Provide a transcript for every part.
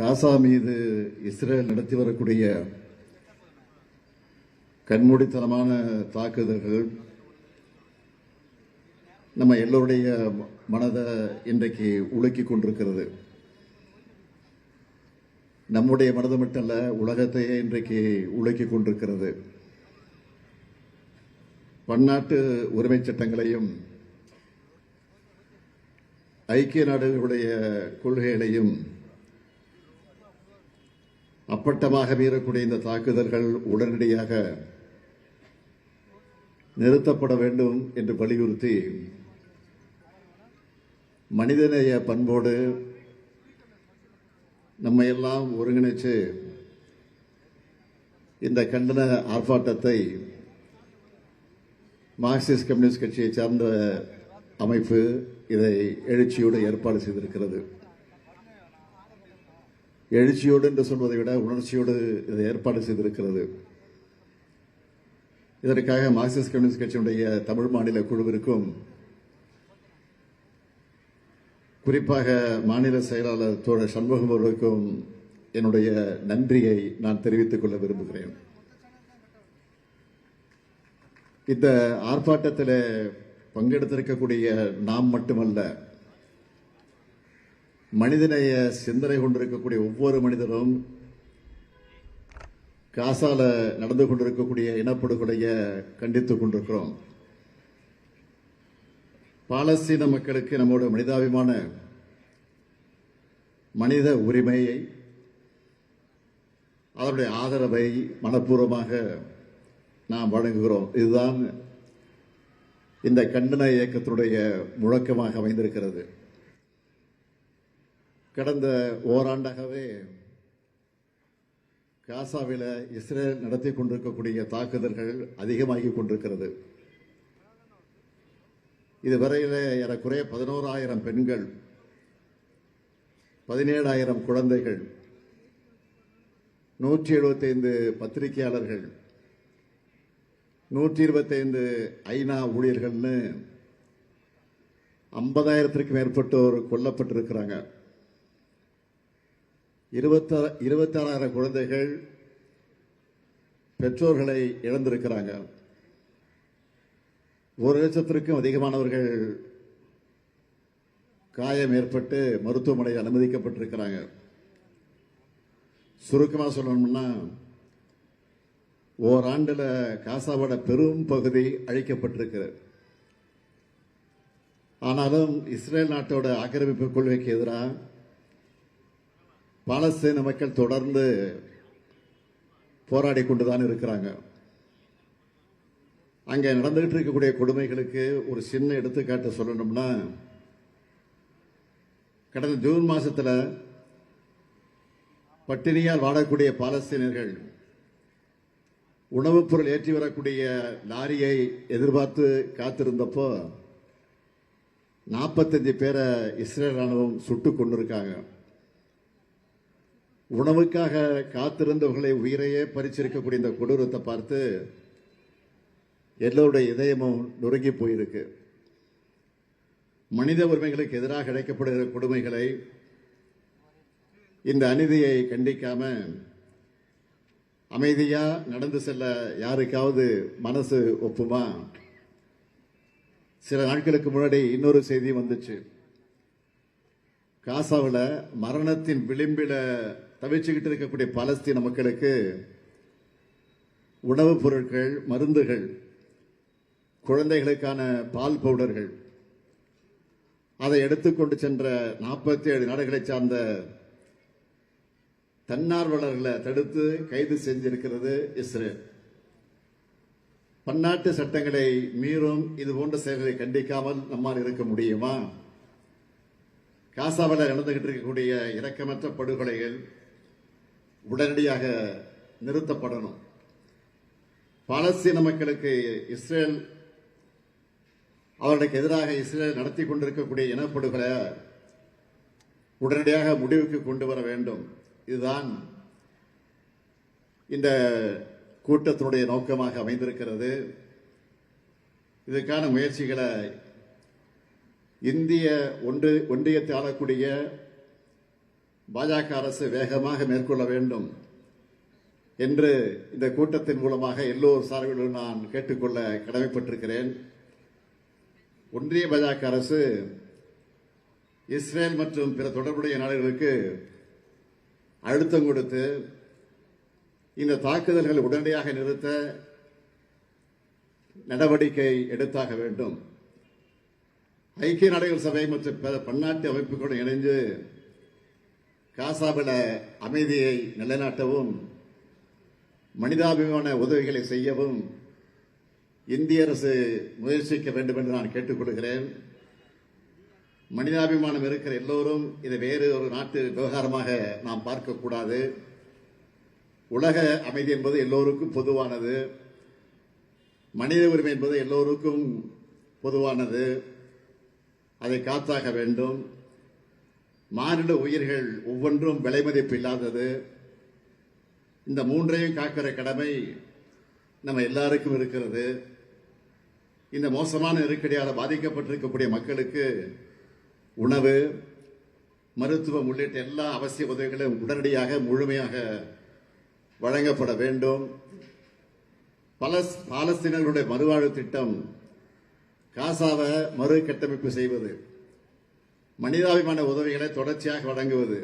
காசா மீது இஸ்ரேல் நடத்தி வரக்கூடிய கண்மூடித்தனமான தாக்குதல்கள் நம்ம எல்லோருடைய மனதை இன்றைக்கு உலுக்கி கொண்டிருக்கிறது. நம்முடைய மனது அல்ல உலகத்தையே இன்றைக்கு உலுக்கி கொண்டிருக்கிறது. பன்னாட்டு உரிமைச் சட்டங்களையும் ஐக்கிய நாடுகளுடைய கொள்கைகளையும் அப்பட்டமாக மீறக்கூடிய இந்த தாக்குதல்கள் உடனடியாக நிறுத்தப்பட வேண்டும் என்று வலியுறுத்தி மனிதநேய பண்போடு நம்ம எல்லாம் ஒருங்கிணைச்சு இந்த கண்டன ஆர்ப்பாட்டத்தை மார்க்சிஸ்ட் கம்யூனிஸ்ட் கட்சியை சார்ந்த அமைப்பு இதை எழுச்சியோடு ஏற்பாடு செய்திருக்கிறது. எழுச்சியோடு என்று சொல்வதை விட உணர்ச்சியோடு இதை ஏற்பாடு செய்திருக்கிறது. இதற்காக மார்க்சிஸ்ட் கம்யூனிஸ்ட் கட்சியினுடைய தமிழ் மாநில குழுவிற்கும் குறிப்பாக மாநில செயலாளர் தோழர் சண்முகம் அவர்களுக்கும் என்னுடைய நன்றியை நான் தெரிவித்துக் கொள்ள விரும்புகிறேன். இந்த ஆர்ப்பாட்டத்தில் பங்கெடுத்திருக்கக்கூடிய நாம் மட்டுமல்ல மனிதநேய சிந்தனை கொண்டிருக்கக்கூடிய ஒவ்வொரு மனிதனும் காசால நடந்து கொண்டிருக்கக்கூடிய இனப்படுகொலையை கண்டித்துக் கொண்டிருக்கிறோம். பாலஸ்தீன மக்களுக்கு நம்மோட மனிதாபிமான மனித உரிமையை அதனுடைய ஆதரவை மனப்பூர்வமாக நாம் வழங்குகிறோம். இதுதான் இந்த கண்டன இயக்கத்தினுடைய முழக்கமாக அமைந்திருக்கிறது. கடந்த ஓராண்டாகவே காசாவில் இஸ்ரேல் நடத்தி கொண்டிருக்கக்கூடிய தாக்குதல்கள் அதிகமாகி கொண்டிருக்கிறது. இதுவரையில் ஏறக்குறைய பதினோராயிரம் பெண்கள் பதினேழாயிரம் குழந்தைகள் நூற்றி எழுபத்தைந்து பத்திரிகையாளர்கள் நூற்றி இருபத்தைந்து ஐநா ஊழியர்கள்னு ஐம்பதாயிரத்திற்கு மேற்பட்டோர் கொல்லப்பட்டிருக்கிறாங்க. இருபத்தாறு இருபத்தாறாயிரம் குழந்தைகள் பெற்றோர்களை இழந்திருக்கிறாங்க. ஒரு லட்சத்திற்கும் அதிகமானவர்கள் காயம் ஏற்பட்டு மருத்துவமனையில் அனுமதிக்கப்பட்டிருக்கிறாங்க. சுருக்கமாக சொல்லணும்னா ஓராண்டில் காசாவோட பெரும் பகுதி அழிக்கப்பட்டிருக்கிறது. ஆனாலும் இஸ்ரேல் நாட்டோட ஆக்கிரமிப்பு கொள்கைக்கு எதிராக பாலஸ்தீன மக்கள் தொடர்ந்து போராடி கொண்டுதான் இருக்கிறாங்க. அங்கே நடந்துகிட்டு இருக்கக்கூடிய கொடுமைகளுக்கு ஒரு சின்ன எடுத்துக்காட்டு சொல்லணும்னா கடந்த ஜூன் மாசத்துல பட்டினியால் வாடக்கூடிய பாலஸ்தீனர்கள் உணவுப் பொருள் ஏற்றி வரக்கூடிய லாரியை எதிர்பார்த்து காத்திருந்தப்போ நாற்பத்தஞ்சு பேரை இஸ்ரேல் ராணுவம் சுட்டுக் கொண்டிருக்காங்க உணவுக்காக காத்திருந்தவர்களை உயிரையே பறிச்சிருக்கக்கூடிய இந்த கொடூரத்தை பார்த்து எல்லோருடைய இதயமும் நொறுங்கி போயிருக்கு. மனித உரிமைகளுக்கு எதிராக அழைக்கப்படுகிற கொடுமைகளை இந்த அநீதியை கண்டிக்காம அமைதியா நடந்து செல்ல யாருக்காவது மனசு ஒப்புமா? சில நாட்களுக்கு முன்னாடி இன்னொரு செய்தி வந்துச்சு. காசாவில் மரணத்தின் விளிம்பில தவிச்சுக்கிட்டு இருக்கக்கூடிய பாலஸ்தீன மக்களுக்கு உணவுப் பொருட்கள் மருந்துகள் குழந்தைகளுக்கான பால் பவுடர்கள் அதை எடுத்துக்கொண்டு சென்ற நாற்பத்தி ஏழு நாடுகளை சார்ந்த தன்னார்வலர்களை தடுத்து கைது செஞ்சிருக்கிறது இஸ்ரேல். பன்னாட்டு சட்டங்களை மீறும் இது போன்ற செயல்களை கண்டிக்காமல் நம்மால் இருக்க முடியுமா? காசாவில் நடந்துகிட்டு இருக்கக்கூடிய இரக்கமற்ற படுகொலைகள் உடனடியாக நிறுத்தப்படணும். பாலஸ்தீன மக்களுக்கு இஸ்ரேல் அவர்களுக்கு எதிராக இஸ்ரேல் நடத்தி கொண்டிருக்கக்கூடிய இனப்படுகொலை உடனடியாக முடிவுக்கு கொண்டு வர வேண்டும். இதுதான் இந்த கூட்டத்தினுடைய நோக்கமாக அமைந்திருக்கிறது. இதற்கான முயற்சிகளை இந்திய ஒன்று ஒன்றியத்தை ஆளக்கூடிய பாஜக அரசு வேகமாக மேற்கொள்ள வேண்டும் என்று இந்த கூட்டத்தின் மூலமாக எல்லோர் சார்பிலும் நான் கேட்டுக்கொள்ள கடமைப்பட்டிருக்கிறேன். ஒன்றிய பாஜக அரசு இஸ்ரேல் மற்றும் பிற தொடர்புடைய நாடுகளுக்கு அழுத்தம் கொடுத்து இந்த தாக்குதல்களை உடனடியாக நிறுத்த நடவடிக்கை எடுத்தாக வேண்டும். ஐக்கிய நாடுகள் சபை மற்றும் பிற பன்னாட்டு அமைப்புகளுடன் இணைந்து காசாபில அமைதியை நிலைநாட்டவும் மனிதாபிமான உதவிகளை செய்யவும் இந்திய அரசு முயற்சிக்க வேண்டும் என்று நான் கேட்டுக்கொள்கிறேன். மனிதாபிமானம் இருக்கிற எல்லோரும் இதை வேறு ஒரு நாட்டு விவகாரமாக நாம் பார்க்கக்கூடாது. உலக அமைதி என்பது எல்லோருக்கும் பொதுவானது. மனித உரிமை என்பது எல்லோருக்கும் பொதுவானது. அதை காத்தாக வேண்டும். மானிட உயிர்கள் ஒவ்வொன்றும் விலை மதிப்பு இல்லாதது. இந்த மூன்றையும் காக்கிற கடமை நம்ம எல்லாருக்கும் இருக்கிறது. இந்த மோசமான நெருக்கடியால் பாதிக்கப்பட்டிருக்கக்கூடிய மக்களுக்கு உணவு மருத்துவம் உள்ளிட்ட எல்லா அவசிய உதவிகளும் உடனடியாக முழுமையாக வழங்கப்பட வேண்டும். பலஸ் பாலஸ்தீனர்களுடைய மறுவாழ்வு திட்டம் காசாவை மறு கட்டமைப்பு செய்வது. மனிதாபிமான உதவிகளை தொடர்ச்சியாக வழங்குவது.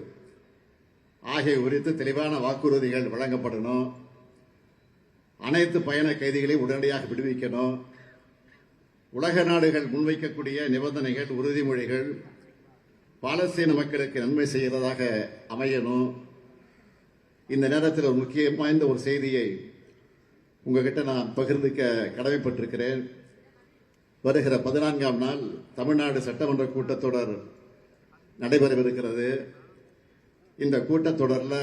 ஆகிய குறித்து தெளிவான வாக்குறுதிகள் வழங்கப்படணும். அனைத்து பயண கைதிகளையும் உடனடியாக விடுவிக்கணும். உலக நாடுகள் முன்வைக்கக்கூடிய நிபந்தனைகள் உறுதிமொழிகள் பாலஸ்தீன மக்களுக்கு நன்மை செய்கிறதாக அமையணும். இந்த நேரத்தில் ஒரு முக்கியம் வாய்ந்த ஒரு செய்தியை உங்ககிட்ட நான் பகிர்ந்துக்க கடமைப்பட்டிருக்கிறேன். வருகிற பதினான்காம் நாள் தமிழ்நாடு சட்டமன்ற கூட்டத்தொடர் நடைபெறவிருக்கிறது. இந்த கூட்டத்தொடரில்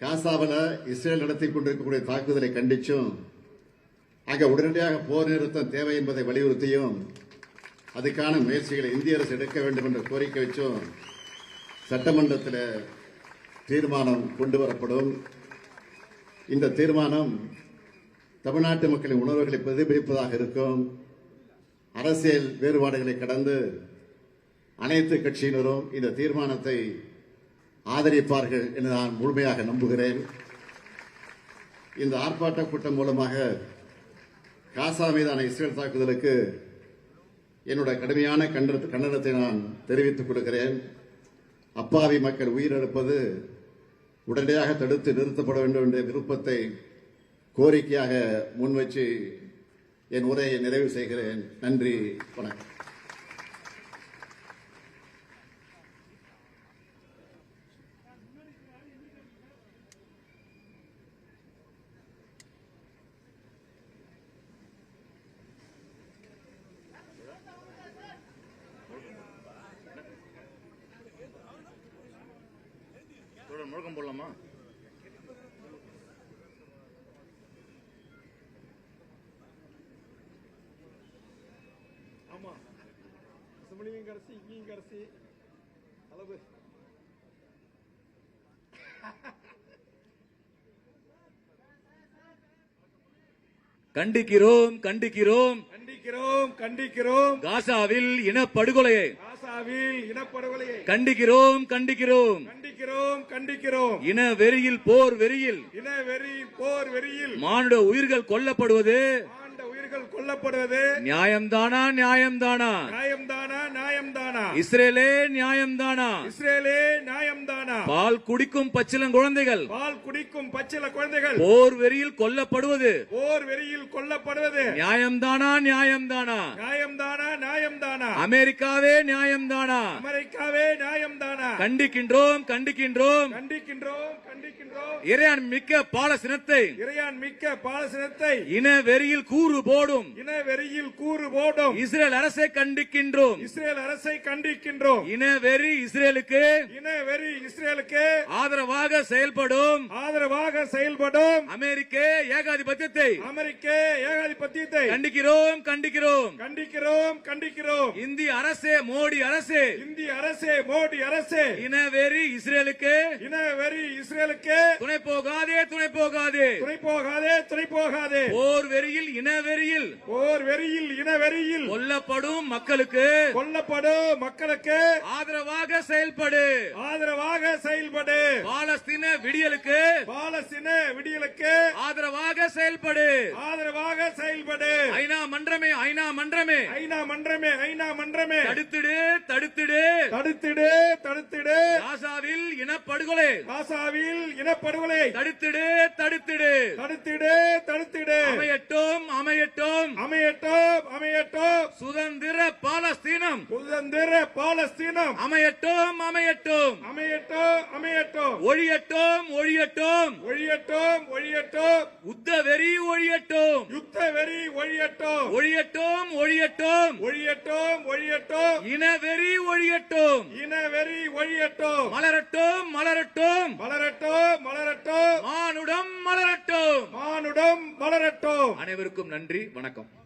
காசாவில் இஸ்ரேல் நடத்தி கொண்டிருக்கக்கூடிய தாக்குதலை கண்டிச்சும் அங்கே உடனடியாக போர் நிறுத்தம் தேவை என்பதை வலியுறுத்தியும் அதுக்கான முயற்சிகளை இந்திய அரசு எடுக்க வேண்டும் என்ற கோரிக்கை வச்சும் சட்டமன்றத்தில் தீர்மானம் கொண்டு வரப்படும். இந்த தீர்மானம் தமிழ்நாட்டு மக்களின் உணர்வுகளை பிரதிபலிப்பதாக இருக்கும். அரசியல் வேறுபாடுகளை கடந்து அனைத்து கட்சியினரும் இந்த தீர்மானத்தை ஆதரிப்பார்கள் என்று நான் முழுமையாக நம்புகிறேன். இந்த ஆர்ப்பாட்ட கூட்டம் மூலமாக காசா மீதான இஸ்ரேல் தாக்குதலுக்கு என்னோட கடுமையான கண்டனத்தை நான் தெரிவித்துக் கொள்கிறேன். அப்பாவி மக்கள் உயிரிழப்பது உடனடியாக தடுத்து நிறுத்தப்பட வேண்டும் என்ற விருப்பத்தை கோரிக்கையாக முன்வச்சு என் உரையை நிறைவு செய்கிறேன். நன்றி வணக்கம். முழக்கம் போடலாமா? ஆமா. அசம்பிளியும் கரைசி இங்கேயும் கரைசி. அளவு. கண்டிக்கிறோம் கண்டிக்கிறோம். கண்டிக்கிறோம் கண்டிக்கிறோம். காசாவில் இனப்படுகொலையை. காசாவில் இனப்படுகொலையை கண்டிக்கிறோம் கண்டிக்கிறோம். கண்டிக்கிறோம் கண்டிக்கிறோம். இன வெறியில் போர் வெறியில். இன வெறி போர் வெறியில். மானுட உயிர்கள் கொல்லப்படுவது ஆண்ட உயிர்கள் கொல்லப்படுவது நியாயம்தானா நியாயம்தானா? நியாயம்தானா நியாயம்தானா? இஸ்ரேலே நியாயம்தானா? இஸ்ரேலே நியாயம்தானா? பால் குடிக்கும் பச்சிளம் குழந்தைகள். பால் குடிக்கும் பச்சில குழந்தைகள். போர் வெறியில் கொல்லப்படுவது. போர் வெறியில் கொல்லப்படுவது. நியாயம்தானா நியாயம்தானா? நியாயம்தானா நியாயம்தானா? அமெரிக்காவே நியாயம்தானா? அமெரிக்காவே நியாயம்தானா? கண்டிக்கின்றோம் கண்டிக்கின்றோம். கண்டிக்கின்றோம் கண்டிக்கின்றோம். இறையான் மிக்க பாலசினத்தை. இறையான் மிக்க பாலசனத்தை. இன வெறியில் கூறு போடும். இன வெறியில் கூறு போடும். இஸ்ரேல் அரசை கண்டிக்கின்றோம். இஸ்ரேல் அரசை கண்டிக்கின்றோம். இன வெறி இஸ்ரேலுக்கு இன வெறி இஸ்ரேலுக்கு ஆதரவாக செயல்படும் ஆதரவாக செயல்படும் அமெரிக்க ஏகாதிபத்தியத்தை அமெரிக்க ஏகாதிபத்தியத்தை கண்டிக்கிறோம் கண்டிக்கிறோம். கண்டிக்கிறோம் கண்டிக்கிறோம். இந்திய அரசே மோடி அரசே. இந்திய அரசே மோடி அரசே. இன வெறி இஸ்ரேலுக்கு இன வெறி இஸ்ரேலுக்கு துணை போகாதே துணை போகாதே. துணை போகாதே துணை போகாது. போர் வெறியில் இனவெறியில் போர் வெறியில் இன வெறியில் கொல்லப்படும் மக்களுக்கு கொல்லப்படும் மக்களுக்கு ஆதரவாக செயல்படு. ஆதரவாக செயல்படு. பாலஸ்தீன விடியலுக்கு பாலஸ்தீன விடியலுக்கு ஆதரவாக செயல்படு. ஆதரவாக செயல்படு. ஐநா மன்றமே ஐநா மன்றமே. ஐநா மன்றமே ஐநா மன்றமே. தடுத்திடு தடுத்திடு. தடுத்திடு. தடுத்திடு. காசாவில் இனப்படுகொலை காசாவில் இனப்படுகொலை தடுத்திடு தடுத்திடு. தடுத்திடு தடுத்திடு. அமையட்டும் அமையட்டும். அமையட்டும் அமையட்டும். சுதந்திர பாலஸ்தீனம். சுதந்திர பாலஸ்தீனம். அமையட்டும் அமையட்டும். அமையட்டும் அமையட்டும். ஒழியட்டும் ஒழியட்டும். ஒழியட்டும் ஒழியட்டும். உத்த வெறி ஒழியட்டும். யுத்த வெறி ஒழியட்டும். ஒழியட்டும் ஒழியட்டும். ஒழியட்டும் ஒழியட்டும். இனவெறி ஒழியட்டும். இன வெறி ஒழியட்டும். மலரட்டும் மலரட்டும். மலரட்டும் மலரட்டும். மானுடம் மலரட்டும். மானுடம் மலரட்டும். அனைவருக்கும் நன்றி வணக்கம்.